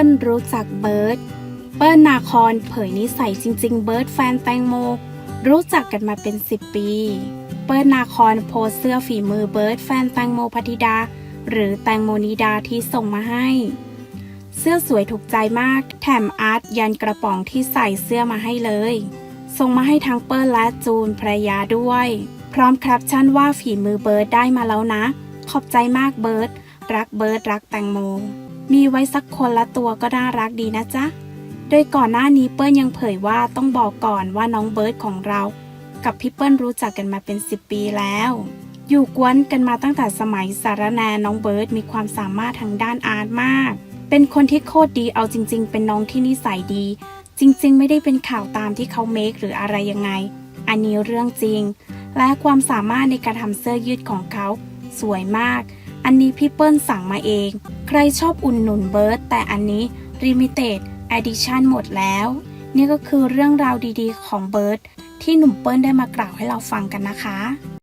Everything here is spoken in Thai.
ปิ้ลรู้จักเบิร์ดเปิ้ลนาคอนเผยนิสัยจริง ๆ เบิร์ดแฟนแตงโม รู้จักกันมาเป็น 10 ปี เปิ้ลนาคอนโพสเสื้อฝีมือเบิร์ดแฟนแตงโมพัทิดา หรือแตงโมนิดาที่ส่งมาให้ เสื้อสวยถูกใจมาก แถมอาร์ตยันกระป๋องที่ใส่เสื้อมาให้เลย ส่งมาให้ทั้งเปิ้ลและจูนภรรยาด้วย พร้อมแคปชั่นว่าฝีมือเบิร์ดได้มาแล้วนะ ขอบใจมากเบิร์ด รักเบิร์ดรักแตงโม มีไว้สักคนละตัวก็น่ารักดีนะจ๊ะ โดยก่อนหน้านี้เปิ้ลยังเผยว่าต้องบอกก่อนว่าน้องเบิร์ดของเรา กับพี่เปิ้ลรู้จักกันมาเป็น 10 ปีแล้ว อยู่กวนกันมาตั้งแต่สมัยสารแนน้องเบิร์ดมีความสามารถทางด้านอาร์ตมาก เป็นคนที่โคตรดีเอาจริง ๆ เป็นน้องที่นิสัยดี จริง ๆ ไม่ได้เป็นข่าวตามที่เขาเมคหรืออะไรยังไง อันนี้เรื่องจริง และความสามารถในการทำเสื้อยืดของเขา สวยมาก อันนี้พี่เปิ้ลสั่งมาเอง ใครชอบอุ่นหนุนเบิร์ดแต่อันนี้ Limited Edition หมดแล้ว นี่ก็คือเรื่องราวดีๆของเบิร์ดที่หนุ่มเปิ้ลได้มากล่าวให้เราฟังกันนะคะ